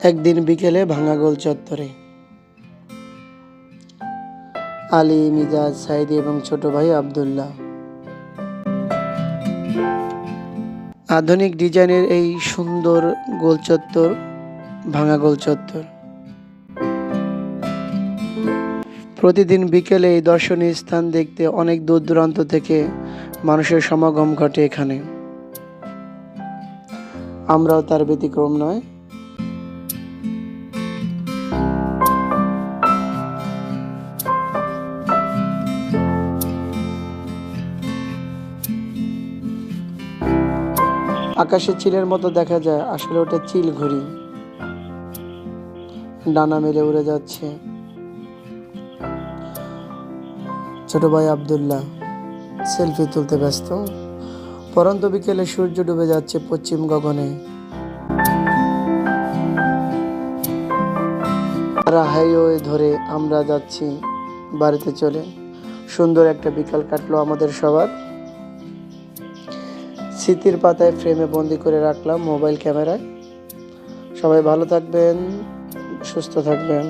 একদিন বিকেলে ভাঙাগোল চত্বরে। আলী, মিজাজ, সাইদি এবং ছোট ভাই আব্দুল্লাহ। আধুনিক ডিজাইনের এই সুন্দর গোল চত্বর, ভাঙা গোল চত্বর। প্রতিদিন বিকেলে এই দর্শনীয় স্থান দেখতে অনেক দূর দূরান্ত থেকে মানুষের সমাগম ঘটে এখানে। আমরাও তার ব্যতিক্রম নয় আকাশে চিলের মতো দেখা যায়, আসলে ওটা চিল ঘুড়ি। ডানা মেলে উড়ে যাচ্ছে। ছোট ভাই আবদুল্লাহ, সেলফি তুলতে ব্যস্ত। পরন্ত বিকেলে সূর্য ডুবে যাচ্ছে পশ্চিম গগনে। হাইওয়ে ধরে আমরা যাচ্ছি বাড়িতে চলে। সুন্দর একটা বিকাল কাটলো আমাদের সবার। স্মৃতির পাতায় ফ্রেমে বন্দি করে রাখলাম মোবাইল ক্যামেরায় সবাই ভালো থাকবেন সুস্থ থাকবেন।